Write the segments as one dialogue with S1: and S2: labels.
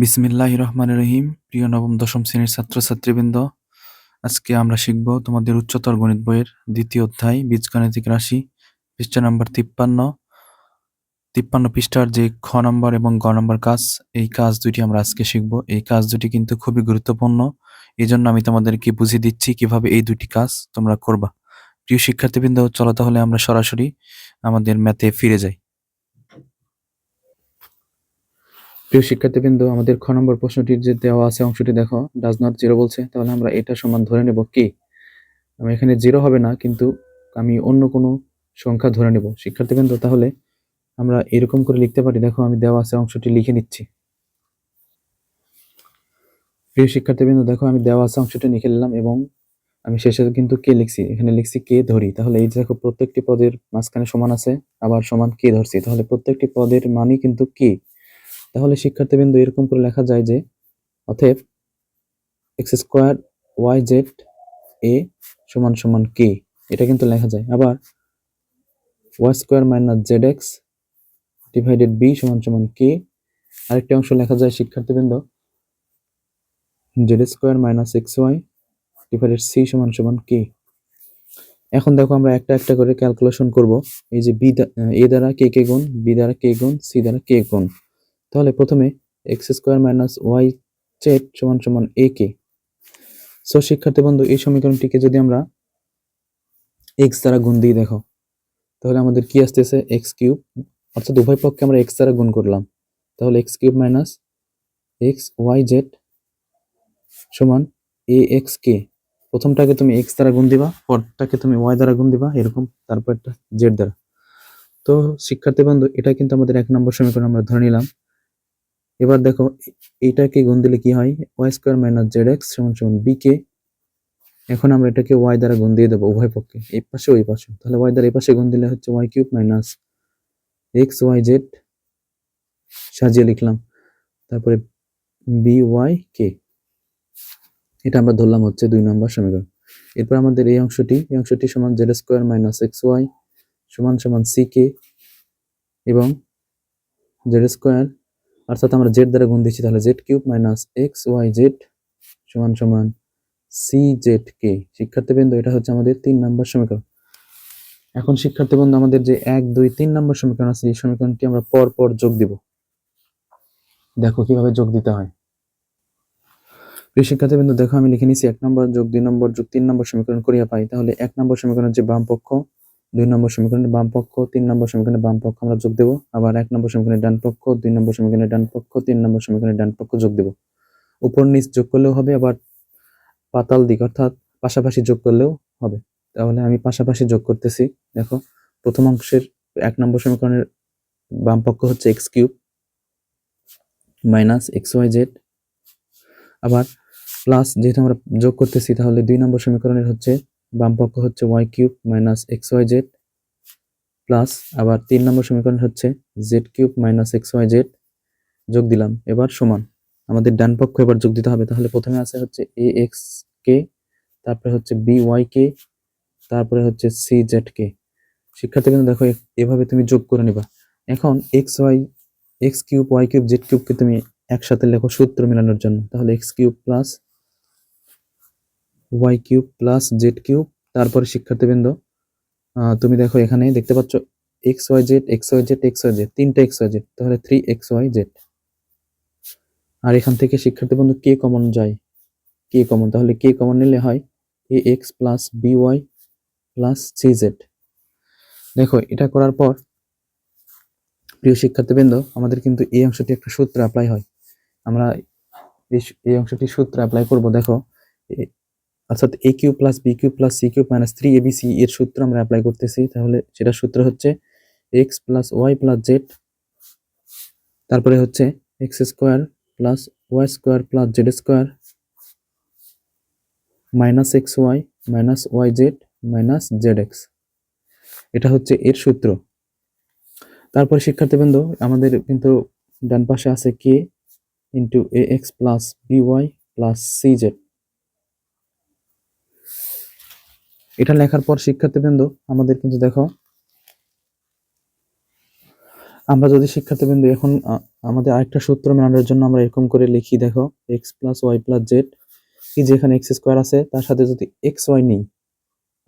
S1: বিসমিল্লাহ রহমান রহিম। প্রিয় নবম, দশম শ্রেণির ছাত্রছাত্রীবৃন্দ, আজকে আমরা শিখব তোমাদের উচ্চতর গণিত বইয়ের দ্বিতীয় অধ্যায়, বীজগাণিতিক রাশি, পৃষ্ঠা নম্বর তিপ্পান্ন। তিপ্পান্ন পৃষ্ঠার যে খ নম্বর এবং গ নম্বর কাজ, এই কাজ দুটি আমরা আজকে শিখব। এই কাজ দুটি কিন্তু খুবই গুরুত্বপূর্ণ। এই জন্য আমি তোমাদেরকে বুঝিয়ে দিচ্ছি কীভাবে এই দুটি কাজ তোমরা করবা। প্রিয় শিক্ষার্থীবৃন্দ, চলো তাহলে আমরা সরাসরি আমাদের ম্যাথে ফিরে যাই। প্রিয় শিক্ষার্থীবৃন্দ, আমাদের খ নম্বর প্রশ্নটির যে দেওয়া আছে অংশটি দেখো। ডাজ নট জিরো বলছে। তাহলে আমরা এটা সমান ধরে নেব কি? আমি এখানে জিরো হবে না, কিন্তু আমি অন্য কোনো সংখ্যা ধরে নেব। শিক্ষার্থীবৃন্দ, তাহলে আমরা এরকম করে লিখতে পারি। দেখো, আমি দেওয়া আছে অংশটি লিখে নিচ্ছি। প্রিয় শিক্ষার্থীবৃন্দ, দেখো, আমি দেওয়া আছে অংশটি লিখে নিলাম এবং আমি শেষে কিন্তু কে লিখছি? এখানে লিখছি কে ধরি। তাহলে এই দেখো, প্রত্যেকটি পদের মাঝখানে সমান আছে, আবার সমান কে ধরছি? তাহলে প্রত্যেকটি পদের মানই কিন্তু কি? তাহলে শিক্ষার্থীবৃন্দ এরকম করে লেখা যায় যে, অতএব X square Y Z A সমান সমান কে? এটা কিন্তু লেখা যায়। আবার Y square minus Z X divided B সমান সমান কে? আরেকটি অংশ লেখা যায় শিক্ষার্থীবৃন্দ। Z square minus X Y divided C সমান সমান কে? এখন দেখো আমরা একটা একটা করে ক্যালকুলেশন করব। এই যে বি এ দ্বারা কে কে গুণ, বি দ্বারা কে গুণ, সি দ্বারা কে গুণ। তাহলে প্রথমে X square minus Y Z সমান সমান এ কে। সো শিক্ষার্থী বন্ধু, এই সমীকরণটিকে যদি আমরা এক্স দ্বারা গুণ দিয়ে দেখো, তাহলে আমাদের কি আসতেছে? এক্স কিউব, অর্থাৎ উভয় পক্ষে আমরা এক্স দ্বারা গুণ করলাম। তাহলে X cube minus X Y Z সমান এ এক্স কে। প্রথমটাকে তুমি এক্স দ্বারা গুণ দিবা, পরটাকে তুমি ওয়াই দ্বারা গুণ দিবা, এরকম তারপরটা জেড দ্বারা। তো, শিক্ষার্থী বন্ধু, এটা কিন্তু আমাদের এক নম্বর সমীকরণ আমরা ধরে নিলাম। এবার দেখো, এটাকে গুণ দিলে কি হয়? Y square minus Z X সমান সমান বি কে এখন আমরা এটাকে ওয়াই দ্বারা গুণ দিয়ে দেবো উভয় পক্ষে এই পাশে ওই পাশে। তাহলে ওয়াই দ্বারা এই পাশে গুণ দিলে হচ্ছে Y cube minus X Y Z সাজিয়ে লিখলাম। তারপরে বি ওয়াই কে এটা আমরা ধরলাম হচ্ছে দুই নম্বর সমীকরণ। এরপর আমাদের এই অংশটি এই অংশটি সমান Z square minus X Y সমান সমান সি কে এবং জেড স্কোয়ার অর্থাৎ আমরা জেড দ্বারা গুণ দিচ্ছি, তাহলে Z cube minus X Y Z সমান সমান সি জেড কে। শিক্ষার্থীবৃন্দ, এটা হচ্ছে আমাদের তিন নম্বর সমীকরণ। এখন শিক্ষার্থীবৃন্দ, আমাদের যে এক, দুই, তিন নম্বর সমীকরণ আছে, এই সমীকরণটি আমরা পর পর যোগ দিব। দেখো কীভাবে যোগ দিতে হয়। প্রিয় শিক্ষার্থীবৃন্দ, দেখো আমি লিখে নিচ্ছি এক নম্বর যোগ, দুই নম্বর যোগ, তিন নম্বর সমীকরণ করিয়া পাই। তাহলে এক নম্বর সমীকরণের যে বাম পক্ষ দুই নম্বর সমীকরণের বাম পক্ষ, তিন নম্বর সমীকরণের বাম পক্ষ আমরা যোগ দেবো। আবার এক নম্বর সমীকরণের ডান পক্ষ, দুই নম্বর সমীকরণের ডান পক্ষ, তিন নম্বর সমীকরণের ডান পক্ষ যোগ দেবো। উপর নিচ যোগ করলেও হবে, আবার পাতাল দিক, অর্থাৎ পাশাপাশি যোগ করলেও হবে। তাহলে আমি পাশাপাশি যোগ করতেছি। দেখো, প্রথম অংশের এক নম্বর সমীকরণের বাম পক্ষ হচ্ছে X cube minus X Y Z. আবার প্লাস যেহেতু আমরা যোগ করতেছি, তাহলে দুই নম্বর সমীকরণের হচ্ছে বাম পক্ষ হচ্ছে Y cube minus X Y Z plus আবার তিন নম্বর সমীকরণ হচ্ছে Z cube minus X Y Z যোগ দিলাম, এবার সমান। আমাদের ডান পক্ষ এবার যোগ দিতে হবে, তাহলে প্রথমে আছে হচ্ছে এ এক্স কে তারপরে হচ্ছে বি ওয়াই কে তারপরে হচ্ছে সি জেড কে শিক্ষার্থীবৃন্দ দেখো, এভাবে তুমি যোগ করে নিবা। এখন X Y X cube Y cube Z কিউবকে তুমি একসাথে লেখো সূত্র মেলানোর জন্য, তাহলে X cube plus Y cube plus Z cube তারপরে শিক্ষার্থীবৃন্দ তুমি দেখো এখানে দেখতে পাচ্ছ X Y Z X Y Z X Y Z তিনটা এক্স ওয়াই জেড তাহলে থ্রি এক্স ওয়াই জেড আর এখান থেকে শিক্ষার্থী বন্ধু কে কমন যায়। কে কমন তাহলে কে কমন নিলে হয় A X plus B Y plus C Z দেখো, এটা করার পর, প্রিয় শিক্ষার্থীবৃন্দ, আমাদের কিন্তু এই অংশটি একটা সূত্র অ্যাপ্লাই হয়। আমরা এই অংশটি সূত্র অ্যাপ্লাই করব, দেখো অর্থাৎ A cube plus B cube plus C cube minus three A B C এর সূত্র আমরা অ্যাপ্লাই করতেছি। তাহলে সেটা সূত্র হচ্ছে X plus Y plus Z তারপরে হচ্ছে X square plus Y square plus Z square minus X Y minus Y Z minus Z X এটা হচ্ছে এর সূত্র। তারপরে শিক্ষার্থীবৃন্দ, আমাদের কিন্তু ডান পাশে আছে K into A X plus B Y plus C Z এটা লেখার পর শিক্ষার্থীবৃন্দ, আমাদের কিন্তু দেখো, আমরা যদি শিক্ষার্থীবৃন্দ এখন আমাদের আরেকটা সূত্র মেলানোর জন্য আমরা এরকম করে লিখি, দেখো X plus Y plus Z কি যেখানে এক্স স্কোয়ার আছে, তার সাথে যদি এক্স ওয়াই নেই,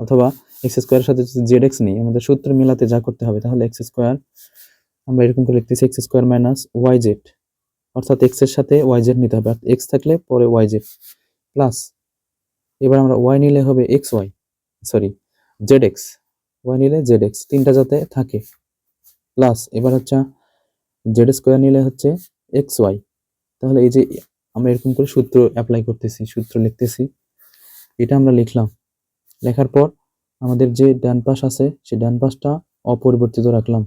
S1: অথবা এক্স স্কোয়ারের সাথে যদি জেড এক্স নেই, আমাদের সূত্র মেলাতে যা করতে হবে, তাহলে এক্স স্কোয়ার আমরা এরকম করে লিখতেছি X square minus Y Z অর্থাৎ এক্সের সাথে ওয়াই জেড নিতে হবে এক্স থাকলে পরে ওয়াই জেড প্লাস এবার আমরা ওয়াই নিলে হবে X Y sorry Z X Y নিলে জেড এক্স তিনটা যাতে থাকে। প্লাস এবার হচ্ছে জেড স্কোয়ার নিলে হচ্ছে এক্স ওয়াই তাহলে এই যে আমরা এরকম করে সূত্র অ্যাপ্লাই করতেছি, সূত্র লিখতেছি, এটা আমরা লিখলাম। লেখার পর আমাদের যে ডান পাশ আছে সেই ডান পাশটা অপরিবর্তিত রাখলাম।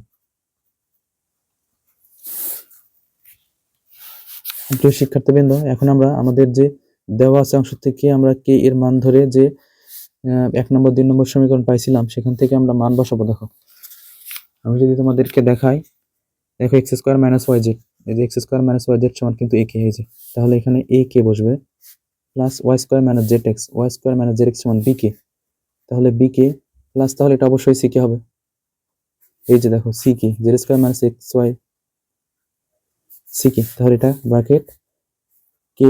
S1: শিক্ষার্থীবৃন্দ, এখন আমরা আমাদের যে দেওয়া আছে অংশ থেকে আমরা কে এর মান ধরে যে এক নম্বর, দুই নম্বর সমীকরণ পাইছিলাম, সেখান থেকে আমরা মান বসাবো, দেখো। আমি যদি তোমাদেরকে দেখাই, দেখো X square minus Y Z এই যে X square minus Y Z সমান কিন্তু এ কে হয়েছে, তাহলে এখানে এ কে বসবে plus Y square minus Z X Y square minus Z X সমান বি কে তাহলে বি কে প্লাস তাহলে এটা অবশ্যই সি কে হবে। এই যে দেখো C K Z square minus X Y C K তাহলে এটা bracket K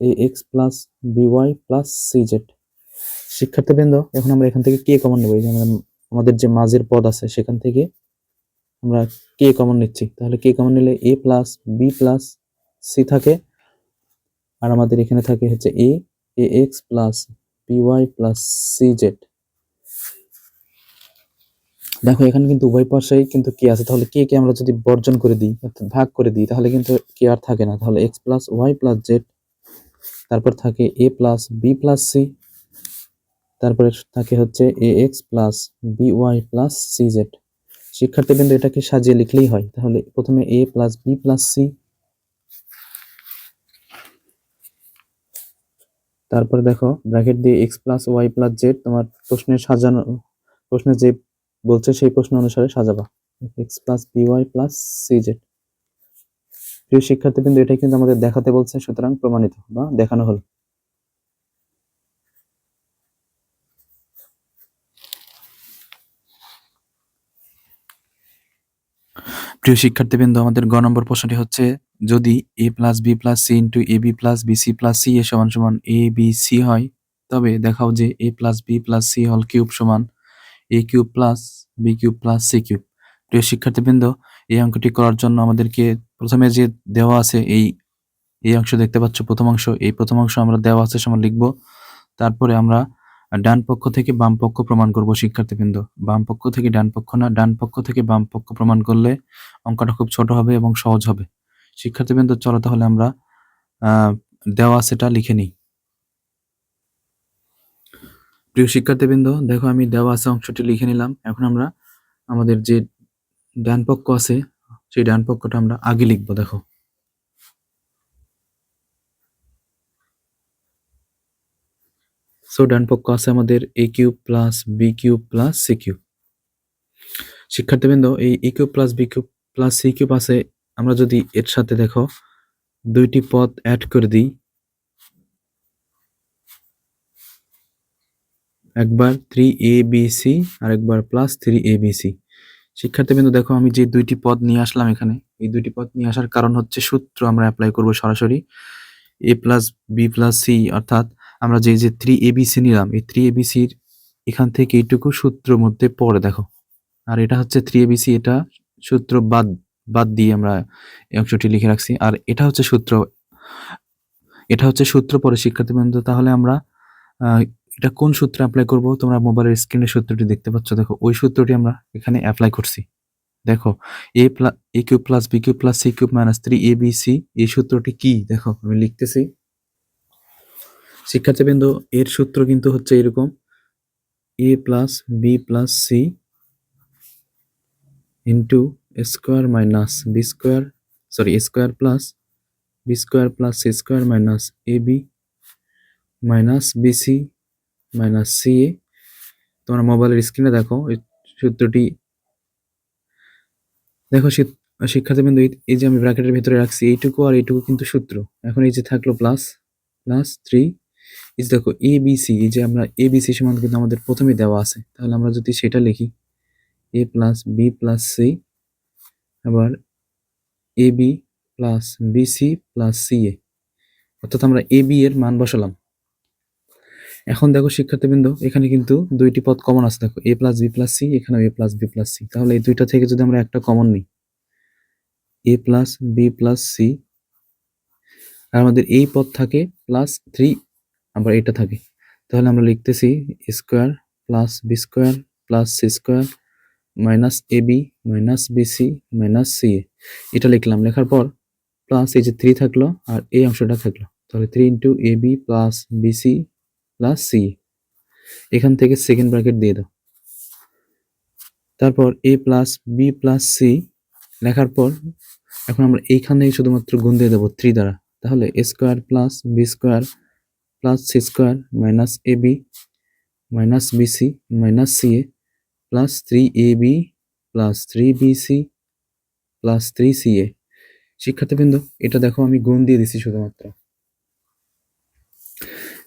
S1: A X plus B Y plus C Z শিক্ষার্থীবৃন্দ, এখন আমরা এখান থেকে কে কমন নেব। এই যে আমাদের যে মাঝের পদ আছে, সেখান থেকে আমরা কে কমন নিচ্ছি। তাহলে কে কমন নিলে A plus B plus C থাকে। আর আমাদের এখানে থাকে হচ্ছে A A X plus Y plus C Z দেখো, এখানে কিন্তু উভয় পাশেই কিন্তু কে আছে। তাহলে কে কে আমরা যদি বর্জন করে দিই, অর্থাৎ ভাগ করে দিই, তাহলে কিন্তু কে আর থাকে না। তাহলে X plus Y plus Z তারপর থাকে A plus B plus C তারপরে থাকে হচ্ছে A X plus B Y plus C Z শিক্ষার্থী শিক্ষার্থীবৃন্দ এটাকে সাজিয়ে লিখলেই হয়। তাহলে প্রথমে A plus B plus C তারপরে দেখো, ব্র্যাকেট দিয়ে X plus Y plus Z তোমার প্রশ্নে সাজানো, প্রশ্নে যে বলছে সেই প্রশ্ন অনুসারে সাজাবা। X plus B Y plus C Z প্রিয় শিক্ষার্থীবৃন্দ, এটাই কিন্তু আমাদের দেখাতে বলছে, সুতরাং প্রমাণিত বা দেখানো হলো। প্রিয় শিক্ষার্থীবৃন্দ, আমাদের গ নম্বর প্রশ্নটি হচ্ছে, যদি A plus B plus C into A B plus B C plus C A সমান সমান এ বি সি হয়, তবে দেখাও যে A plus B plus C হল কিউব সমান A cube plus B cube plus C cube প্রিয় শিক্ষার্থীবৃন্দ, এই অঙ্কটি করার জন্য আমাদেরকে প্রথমে যে দেওয়া আছে এই এই অংশ দেখতে পাচ্ছ, প্রথম অংশ, এই প্রথম অংশ আমরা দেওয়া আছে সমান লিখব, তারপরে আমরা ডান পক্ষ থেকে বাম পক্ষ প্রমাণ করব শিক্ষার্থীবৃন্দ। বাম পক্ষ থেকে ডান পক্ষ না, ডান পক্ষ থেকে বাম পক্ষ প্রমাণ করলে অঙ্কটা খুব ছোট হবে এবং সহজ হবে। শিক্ষার্থীবৃন্দ, চলো তাহলে আমরা দেওয়া সেটা লিখে নিই। প্রিয় শিক্ষার্থীবৃন্দ, দেখো আমি দেওয়া আছে অংশটি লিখে নিলাম। এখন আমরা আমাদের যে ডান পক্ষ আছে, সেই ডান পক্ষটা আমরা আগে লিখব, দেখো। সো ডান পক্ষ আছে আমাদের A cube plus B cube plus C cube শিক্ষার্থীবৃন্দ, এই A cube plus B cube plus C cube আছে, আমরা যদি এর সাথে দেখো, দুইটি পদ অ্যাড করে দিই। একবার থ্রি এ বি সি আর একবার plus three A B C শিক্ষার্থীবৃন্দ, দেখো, আমি যে দুইটি পদ নিয়ে আসলাম এখানে, এই দুইটি পদ নিয়ে আসার কারণ হচ্ছে সূত্র আমরা অ্যাপ্লাই করব সরাসরি। A plus B plus C অর্থাৎ আমরা যে যে থ্রি এ বি সি নিলাম, এই থ্রি এ বি সির এখান থেকে এইটুকু সূত্র মধ্যে পড়ে দেখো। আর এটা হচ্ছে থ্রি এ বি সি এটা সূত্র বাদ বাদ দিয়ে আমরা এই অংশটি লিখে রাখছি। আর এটা হচ্ছে সূত্র, এটা হচ্ছে সূত্র পরে শিক্ষার্থীবৃন্দ তাহলে আমরা এটা কোন সূত্রে অ্যাপ্লাই করব? তোমরা মোবাইলের স্ক্রিনে সূত্রটি দেখতে পাচ্ছ। দেখো, ওই সূত্রটি আমরা এখানে অ্যাপ্লাই করছি। দেখো A plus A cube plus B cube plus C cube minus three A B C এই সূত্রটি কি? দেখো, আমি লিখতেছি। শিক্ষার্থীবৃন্দ, এর সূত্র কিন্তু হচ্ছে এরকম। A plus B plus C into square minus B square sorry square plus B square plus C square minus A B minus BC minus C A তোমরা মোবাইলের স্ক্রিনে দেখো সূত্রটি। দেখো শিক- শিক্ষার্থীবৃন্দ, এই যে আমি ব্র্যাকেটের ভিতরে রাখছি, এইটুকু আর এইটুকু কিন্তু সূত্র। এখন এই যে থাকল প্লাস প্লাস থ্রি ইজ দেখো এ বি সি এই যে আমরা এ বি সি সমান কিন্তু আমাদের প্রথমে দেওয়া আছে। তাহলে আমরা যদি সেটা লিখি A plus B plus C আবার A B plus BC plus C A অর্থাৎ আমরা এ বি এর মান বসালাম। এখন দেখো শিক্ষার্থীবৃন্দ, এখানে কিন্তু দুইটি পদ কমন আছে। দেখো A plus B plus C এখানে A plus B plus C তাহলে এই দুইটা থেকে যদি আমরা একটা কমন নিই A plus B plus C আর আমাদের এই পদ থাকে প্লাস থ্রি আবার এটা থাকে। তাহলে আমরা লিখতেছি square plus B square plus C square minus A B minus BC minus C A. এটা লিখলাম, লেখার পর প্লাস এই যে থ্রি থাকল আর এই অংশটা থাকল। তাহলে three into A B plus BC plus C এখান থেকে সেকেন্ড ব্র্যাকেট দিয়ে দাও। তারপর A plus B plus C লেখার পর এখন আমরা এইখানেই শুধুমাত্র গুণ দিয়ে দেবো থ্রি দ্বারা। তাহলে square plus B square plus C square minus A B minus BC minus C A plus three A B plus three BC plus three C A শিক্ষার্থীবৃন্দ, এটা দেখো আমি গুণ দিয়ে দিছি শুধুমাত্র।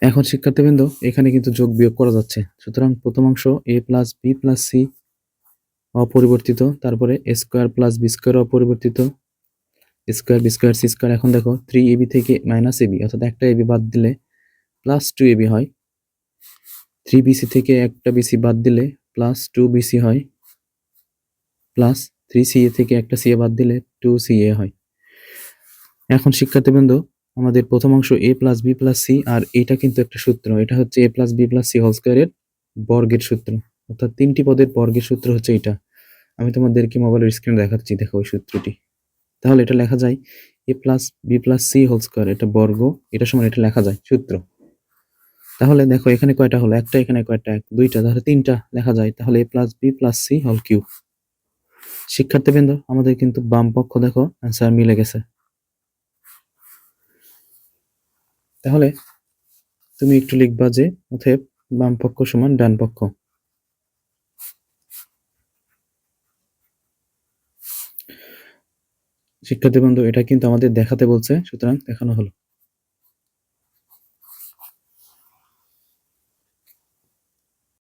S1: এখন শিক্ষার্থীবৃন্দ, এখানে কিন্তু যোগ বিয়োগ করা যাচ্ছে। সুতরাং প্রথম অংশ A plus B plus C অপরিবর্তিত, তারপরে A square plus B square অপরিবর্তিত square B square C square এখন দেখো থ্রি এবি থেকে মাইনাস এবি অর্থাৎ একটা এবি বাদ দিলে প্লাস টু এবি হয়। থ্রি বিসি থেকে একটা বিসি বাদ দিলে প্লাস টু বিসি হয়। প্লাস থ্রি সিএ থেকে একটা সিএ বাদ দিলে টু সিএ হয়। এখন শিক্ষার্থীবৃন্দ, আমাদের প্রথম অংশ A plus B plus C আর এটা কিন্তু একটা সূত্র। এটা হচ্ছে A plus B plus C whole স্কোয়ারের বর্গের সূত্র। অর্থাৎ তিনটি পদের বর্গের সূত্র হচ্ছে এটা। আমি তোমাদেরকে মোবাইলের স্ক্রিনে দেখাচ্ছি, দেখো ওই সূত্রটি। তাহলে এটা লেখা যায় A plus B plus C whole square এটা বর্গ এটা সমান এটা লেখা যায় সূত্র। তাহলে দেখো এখানে কয়টা হলো? একটা, এখানে কয়টা? এক, দুইটা, তাহলে তিনটা লেখা যায়। তাহলে A plus B plus C whole cube শিক্ষার্থীবৃন্দ, আমাদের কিন্তু বাম পক্ষ দেখো অ্যান্সার মিলে গেছে। তাহলে তুমি একটু লিখবা যে অতএব বাম পক্ষ সমান ডান পক্ষ। শিক্ষার্থী বন্ধু এটা কিন্তু আমাদের দেখাতে বলছে, সুতরাং দেখানো হলো।